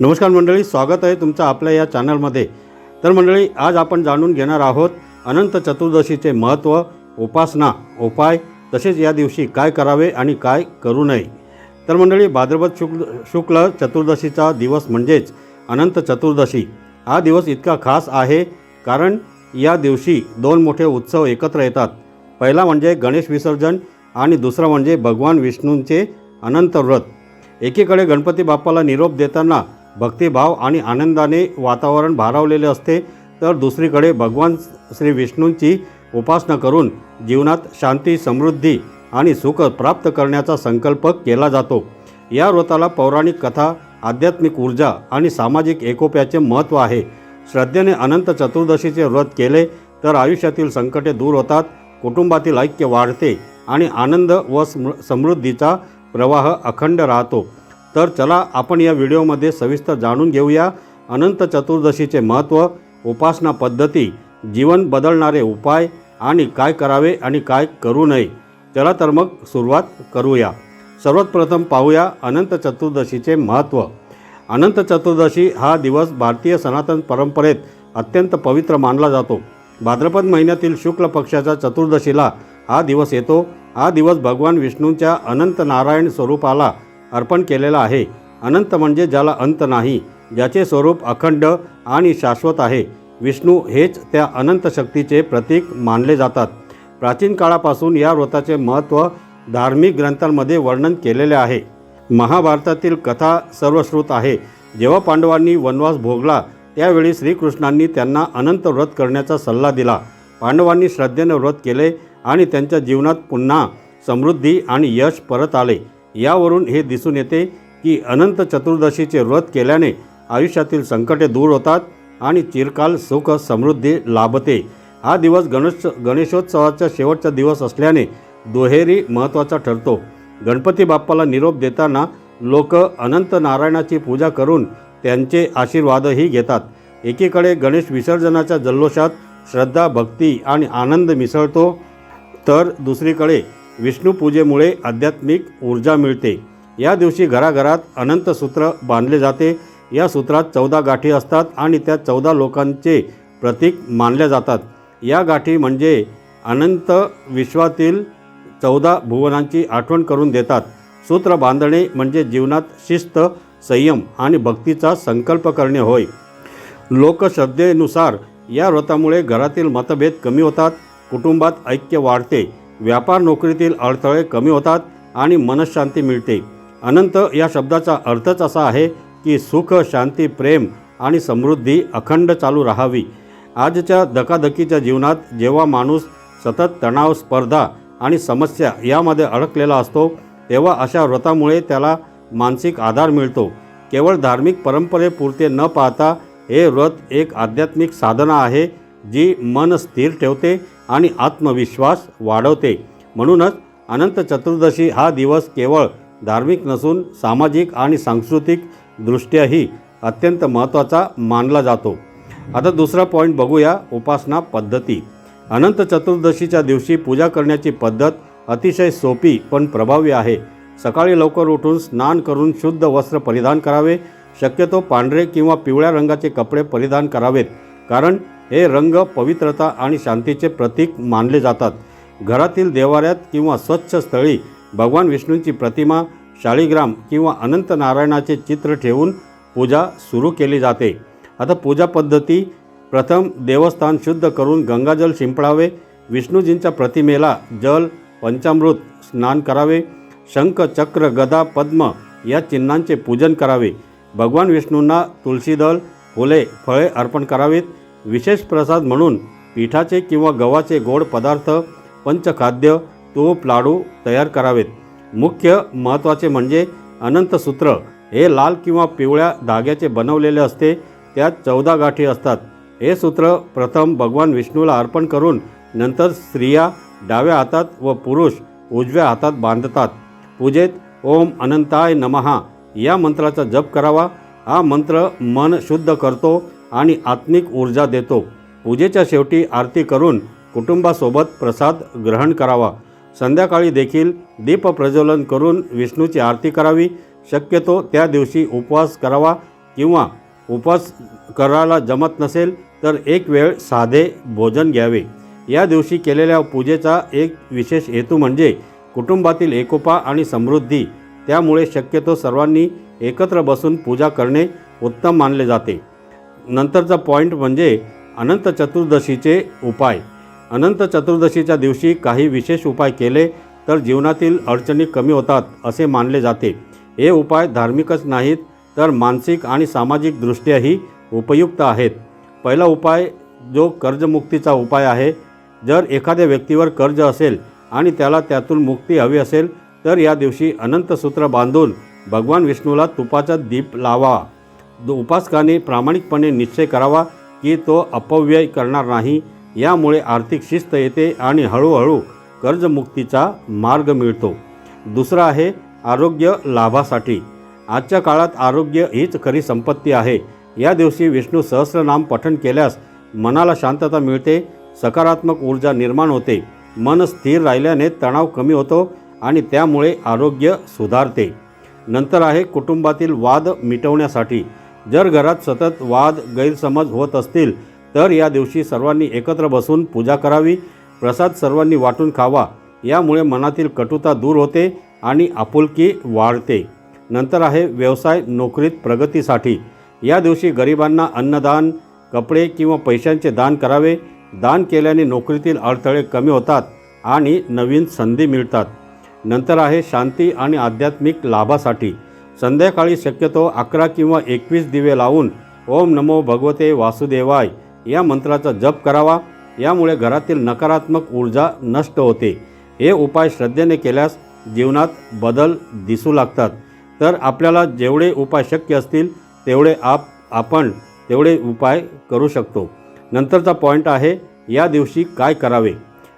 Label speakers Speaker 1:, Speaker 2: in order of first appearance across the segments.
Speaker 1: नमस्कार मंडळी स्वागत आहे तुमचं आपल्या या चॅनलमध्ये. तर मंडळी आज आपण जाणून घेणार आहोत अनंत चतुर्दशीचे महत्त्व उपासना उपाय तसेच या दिवशी काय करावे आणि काय करू नये. तर मंडळी भाद्रपद शुक्ल शुक्ल चतुर्दशीचा दिवस म्हणजेच अनंत चतुर्दशी. हा दिवस इतका खास आहे कारण या दिवशी दोन मोठे उत्सव एकत्र येतात. पहिला म्हणजे गणेश विसर्जन आणि दुसरा म्हणजे भगवान विष्णूंचे अनंत व्रत. एकीकडे गणपती बाप्पाला निरोप देताना भक्तिभाव आणि आनंदाने वातावरण भारावलेले असते तर दुसरीकडे भगवान श्री विष्णूंची उपासना करून जीवनात शांती समृद्धी आणि सुख प्राप्त करण्याचा संकल्प केला जातो. या व्रताला पौराणिक कथा आध्यात्मिक ऊर्जा आणि सामाजिक एकोप्याचे महत्त्व आहे. श्रद्धेने अनंत चतुर्दशीचे व्रत केले तर आयुष्यातील संकटे दूर होतात कुटुंबातील ऐक्य वाढते आणि आनंद व स्म समृद्धीचा प्रवाह अखंड राहतो. तर चला आपण या व्हिडिओमध्ये सविस्तर जाणून घेऊया. अनंत चतुर्दशीचे महत्त्व उपासना पद्धती जीवन बदलणारे उपाय आणि काय करावे आणि काय करू नये. चला तर मग सुरुवात करूया. सर्वात प्रथम पाहूया अनंत चतुर्दशीचे महत्त्व. अनंत चतुर्दशी हा दिवस भारतीय सनातन परंपरेत अत्यंत पवित्र मानला जातो. भाद्रपद महिन्यातील शुक्ल पक्षाच्या चतुर्दशीला हा दिवस येतो. हा दिवस भगवान विष्णूंच्या अनंत नारायण स्वरूपाला अर्पण केलेला आहे. अनंत म्हणजे ज्याला अंत नाही ज्याचे स्वरूप अखंड आणि शाश्वत आहे. विष्णू हेच त्या अनंत शक्तीचे प्रतीक मानले जातात. प्राचीन काळापासून या व्रताचे महत्त्व धार्मिक ग्रंथांमध्ये वर्णन केलेले आहे. महाभारतातील कथा सर्वश्रुत आहे. जेव्हा पांडवांनी वनवास भोगला त्यावेळी श्रीकृष्णांनी त्यांना अनंत व्रत करण्याचा सल्ला दिला. पांडवांनी श्रद्धेने व्रत केले आणि त्यांच्या जीवनात पुन्हा समृद्धी आणि यश परत आले. यावरून हे दिसून येते की अनंत चतुर्दशीचे व्रत केल्याने आयुष्यातील संकटे दूर होतात आणि चिरकाल सुख समृद्धी लाभते. हा दिवस गणेश गणेशोत्सवाचा शेवटचा दिवस असल्याने दुहेरी महत्त्वाचा ठरतो. गणपती बाप्पाला निरोप देताना लोक अनंत नारायणाची पूजा करून त्यांचे आशीर्वादही घेतात. एकीकडे गणेश विसर्जनाच्या जल्लोषात श्रद्धा भक्ती आणि आनंद मिसळतो तर दुसरीकडे विष्णुपूजेमुळे आध्यात्मिक ऊर्जा मिळते. या दिवशी घराघरात अनंत सूत्र बांधले जाते. या सूत्रात चौदा गाठी असतात आणि त्या चौदा लोकांचे प्रतीक मानल्या जातात. या गाठी म्हणजे अनंत विश्वातील चौदा भुवनांची आठवण करून देतात. सूत्र बांधणे म्हणजे जीवनात शिस्त संयम आणि भक्तीचा संकल्प करणे होय. लोकश्रद्धेनुसार या व्रतामुळे घरातील मतभेद कमी होतात. कुटुंबात ऐक्य वाढते. व्यापार नोकरीतील अडथळे कमी होतात आणि मनशांती मिळते. अनंत या शब्दाचा अर्थच असा आहे की सुख शांती प्रेम आणि समृद्धी अखंड चालू राहावी. आजच्या धकाधकीच्या जीवनात जेव्हा माणूस सतत तणाव स्पर्धा आणि समस्या यामध्ये अडकलेला असतो तेव्हा अशा व्रतामुळे त्याला मानसिक आधार मिळतो. केवळ धार्मिक परंपरेपुरते न पाहता हे व्रत एक आध्यात्मिक साधना आहे जी मन स्थिर ठेवते आणि आत्मविश्वास वाढवते. म्हणूनच अनंत चतुर्दशी हा दिवस केवळ धार्मिक नसून सामाजिक आणि सांस्कृतिक दृष्ट्याही अत्यंत महत्त्वाचा मानला जातो. आता दुसरा पॉईंट बघूया उपासना पद्धती. अनंत चतुर्दशीच्या दिवशी पूजा करण्याची पद्धत अतिशय सोपी पण प्रभावी आहे. सकाळी लवकर उठून स्नान करून शुद्ध वस्त्र परिधान करावे. शक्यतो पांढरे किंवा पिवळ्या रंगाचे कपडे परिधान करावेत. कारण हे रंग पवित्रता आणि शांतीचे प्रतीक मानले जातात. घरातील देवाऱ्यात किंवा स्वच्छ स्थळी भगवान विष्णूंची प्रतिमा शाळीग्राम किंवा अनंत नारायणाचे चित्र ठेवून पूजा सुरू केली जाते. आता पूजा पद्धती प्रथम देवस्थान शुद्ध करून गंगाजल शिंपडावे विष्णूजींच्या प्रतिमेला जल पंचामृत स्नान करावे शंख चक्र गदा पद्म या चिन्हांचे पूजन करावे. भगवान विष्णूंना तुळशीदल फुले फळे अर्पण करावीत. विशेष प्रसाद म्हणून पिठाचे किंवा गव्हाचे गोड पदार्थ पंचखाद्य तूप लाडू तयार करावेत. मुख्य महत्त्वाचे म्हणजे अनंतसूत्र हे लाल किंवा पिवळ्या धाग्याचे बनवलेले असते त्यात चौदा गाठी असतात. हे सूत्र प्रथम भगवान विष्णूला अर्पण करून नंतर स्त्रिया डाव्या हातात व पुरुष उजव्या हातात बांधतात. पूजेत ओम अनंताय नमहा या मंत्राचा जप करावा. हा मंत्र मन शुद्ध करतो आणि आत्मिक ऊर्जा देतो. पूजेच्या शेवटी आरती करून कुटुंबासोबत प्रसाद ग्रहण करावा. संध्याकाळी देखील दीप प्रज्वलन करून विष्णूची आरती करावी. शक्यतो त्या दिवशी उपवास करावा किंवा उपवास करायला जमत नसेल तर एक वेळ साधे भोजन घ्यावे. या दिवशी केलेल्या पूजेचा एक विशेष हेतू म्हणजे कुटुंबातील एकोपा आणि समृद्धी. त्यामुळे शक्यतो सर्वांनी एकत्र बसून पूजा करणे उत्तम मानले जाते. नंतरचा पॉईंट म्हणजे अनंत चतुर्दशीचे उपाय. अनंत चतुर्दशीच्या दिवशी काही विशेष उपाय केले तर जीवनातील अडचणी कमी होतात असे मानले जाते. हे उपाय धार्मिकच नाहीत तर मानसिक आणि सामाजिकदृष्ट्याही उपयुक्त आहेत. पहिला उपाय जो कर्जमुक्तीचा उपाय आहे जर एखाद्या व्यक्तीवर कर्ज असेल आणि त्याला त्यातून मुक्ती हवी असेल तर या दिवशी अनंत सूत्र बांधून भगवान विष्णूला तुपाचा दीप लावा. उपासकाने प्रामाणिकपणे निश्चय करावा की तो अपव्यय करणार नाही यामुळे आर्थिक शिस्त येते आणि हळूहळू कर्जमुक्तीचा मार्ग मिळतो. दुसरा आहे आरोग्य लाभासाठी. आजच्या काळात आरोग्य हीच खरी संपत्ती आहे. या दिवशी विष्णू सहस्रनाम पठण केल्यास मनाला शांतता मिळते सकारात्मक ऊर्जा निर्माण होते मन स्थिर राहिल्याने तणाव कमी होतो आणि त्यामुळे आरोग्य सुधारते. नंतर आहे कुटुंबातील वाद मिटवण्यासाठी. जर घरात सतत वाद गैरसमज होत असतील तर या दिवशी सर्वांनी एकत्र बसून पूजा करावी प्रसाद सर्वांनी वाटून खावा. यामुळे मनातील कटुता दूर होते आणि आपुलकी वाढते. नंतर आहे व्यवसाय नोकरीत प्रगतीसाठी. या दिवशी गरिबांना अन्नदान कपडे किंवा पैशांचे दान करावे. दान केल्याने नोकरीतील अडथळे कमी होतात आणि नवीन संधी मिळतात. नंतर आहे शांती आणि आध्यात्मिक लाभासाठी. संध्याकाळी शक्यतो अकरा किंवा एकवीस दिवे लावून ओम नमो भगवते वासुदेवाय या मंत्राचा जप करावा. यामुळे घरातील नकारात्मक ऊर्जा नष्ट होते. हे उपाय श्रद्धेने केल्यास जीवनात बदल दिसू लागतात. तर आपल्याला जेवढे उपाय शक्य असतील तेवढे आप आपण तेवढे उपाय करू शकतो. नंतरचा पॉईंट आहे या दिवशी काय करावे?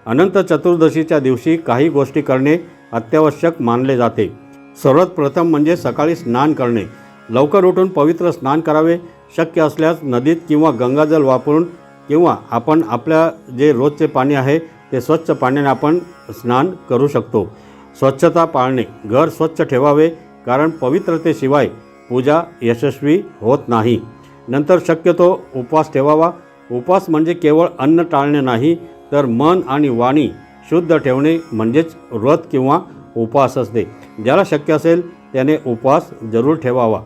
Speaker 1: अनंत चतुर्दशीच्या दिवशी काही गोष्टी करणे अत्यावश्यक मानले जाते. सर्वात प्रथम म्हणजे सकाळी स्नान करणे. लवकर उठून पवित्र स्नान करावे. शक्य असल्यास नदीत किंवा गंगाजल वापरून किंवा आपण आपल्या जे रोजचे पाणी आहे ते स्वच्छ पाण्याने आपण स्नान करू शकतो. स्वच्छता पाळणे. घर स्वच्छ ठेवावे. कारण पवित्रतेशिवाय पूजा यशस्वी होत नाही. नंतर शक्यतो उपवास ठेवावा. उपवास म्हणजे केवळ अन्न टाळणे नाही तर मन आणि वाणी शुद्ध ठेवणे म्हणजेच व्रत किंवा उपवास असते. ज्याला शक्य असेल त्याने उपवास जरूर ठेवावा.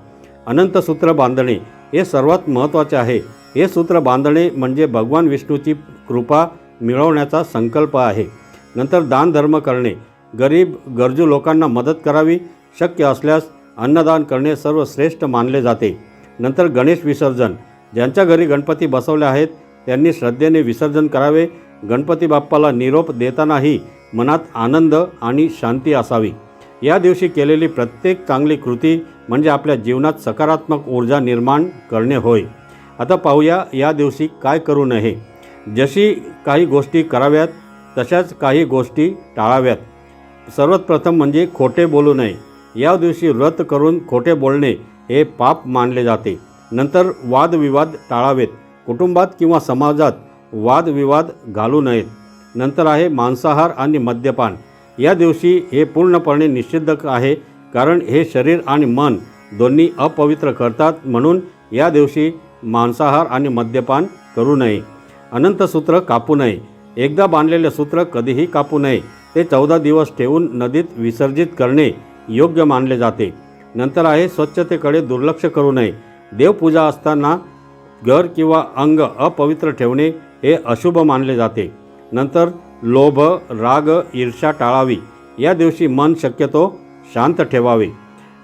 Speaker 1: अनंतसूत्र बांधणे हे सर्वात महत्त्वाचे आहे. हे सूत्र बांधणे म्हणजे भगवान विष्णूची कृपा मिळवण्याचा संकल्प आहे. नंतर दानधर्म करणे. गरीब गरजू लोकांना मदत करावी. शक्य असल्यास अन्नदान करणे सर्वश्रेष्ठ मानले जाते. नंतर गणेश विसर्जन. ज्यांच्या घरी गणपती बसवले आहेत त्यांनी श्रद्धेने विसर्जन करावे. गणपती बाप्पाला निरोप देतानाही मनात आनंद आणि शांती असावी. या दिवशी केलेली प्रत्येक चांगली कृती म्हणजे आपल्या जीवनात सकारात्मक ऊर्जा निर्माण करणे होय. आता पाहूया या दिवशी काय करू नये. जशी काही गोष्टी कराव्यात तशाच काही गोष्टी टाळाव्यात. सर्वात प्रथम म्हणजे खोटे बोलू नये. या दिवशी व्रत करून खोटे बोलणे हे पाप मानले जाते. नंतर वादविवाद टाळावेत. कुटुंबात किंवा समाजात वादविवाद घालू नयेत. नंतर आहे मांसाहार आणि मद्यपान. या दिवशी हे पूर्णपणे निषिद्ध आहे कारण हे शरीर आणि मन दोन्ही अपवित्र करतात म्हणून या दिवशी मांसाहार आणि मद्यपान करू नये. अनंत सूत्र कापू नये. एकदा बांधलेले सूत्र कधीही कापू नये. ते चौदा दिवस ठेवून नदीत विसर्जित करणे योग्य मानले जाते. नंतर आहे स्वच्छतेकडे दुर्लक्ष करू नये. देवपूजा असताना घर किंवा अंग अपवित्र ठेवणे हे अशुभ मानले जाते. नंतर लोभ राग ईर्ष्या टाळावी. या दिवशी मन शक्यतो शांत ठेवावे.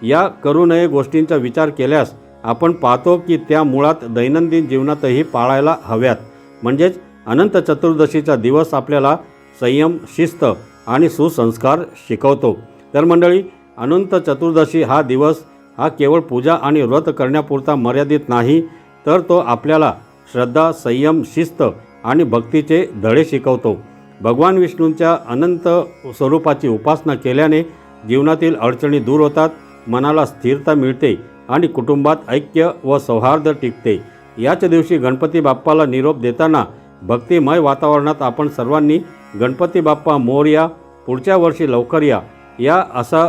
Speaker 1: या करू नये गोष्टींचा विचार केल्यास आपण पाहतो की त्या मुळात दैनंदिन जीवनातही पाळायला हव्यात. म्हणजेच अनंत चतुर्दशीचा दिवस आपल्याला संयम शिस्त आणि सुसंस्कार शिकवतो. तर मंडळी अनंत चतुर्दशी हा दिवस हा केवळ पूजा आणि व्रत करण्यापुरता मर्यादित नाही तर तो आपल्याला श्रद्धा संयम शिस्त आणि भक्तीचे धडे शिकवतो. भगवान विष्णूंच्या अनंत स्वरूपाची उपासना केल्याने जीवनातील अडचणी दूर होतात मनाला स्थिरता मिळते आणि कुटुंबात ऐक्य व सौहार्द टिकते. याच दिवशी गणपती बाप्पाला निरोप देताना भक्तिमय वातावरणात आपण सर्वांनी गणपती बाप्पा मोरया पुढच्या वर्षी लवकर या या असा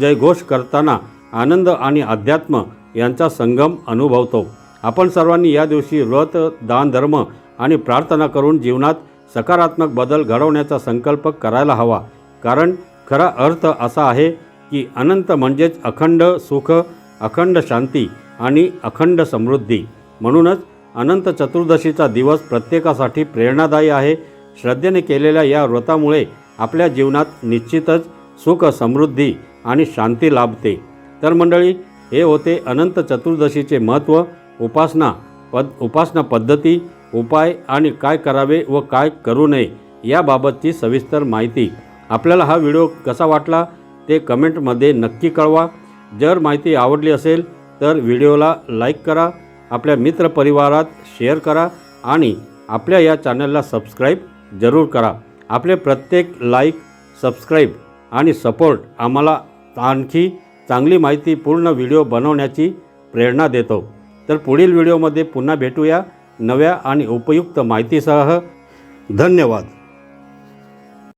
Speaker 1: जयघोष करताना आनंद आणि अध्यात्म यांचा संगम अनुभवतो. आपण सर्वांनी या दिवशी व्रत दान धर्म आणि प्रार्थना करून जीवनात सकारात्मक बदल घडवण्याचा संकल्प करायला हवा. कारण खरा अर्थ असा आहे की अनंत म्हणजेच अखंड सुख अखंड शांती आणि अखंड समृद्धी. म्हणूनच अनंत चतुर्दशीचा दिवस प्रत्येकासाठी प्रेरणादायी आहे. श्रद्धेने केलेल्या या व्रतामुळे आपल्या जीवनात निश्चितच सुख समृद्धी आणि शांती लाभते. तर मंडळी हे होते अनंत चतुर्दशीचे महत्त्व उपासना पद उपासना पद्धती उपाय आणि काय करावे व काय करू नये याबाबतची सविस्तर माहिती. आपल्याला हा व्हिडिओ कसा वाटला ते कमेंटमध्ये नक्की कळवा. जर माहिती आवडली असेल तर व्हिडिओला लाईक करा आपल्या मित्रपरिवारात शेअर करा आणि आपल्या या चॅनलला सबस्क्राईब जरूर करा. आपले प्रत्येक लाईक सबस्क्राईब आणि सपोर्ट आम्हाला आणखी चांगली माहिती पूर्ण व्हिडिओ बनवण्याची प्रेरणा देतो. तर पुढील व्हिडिओमध्ये पुन्हा भेटूया. नव्या आणि उपयुक्त माहितीसह धन्यवाद.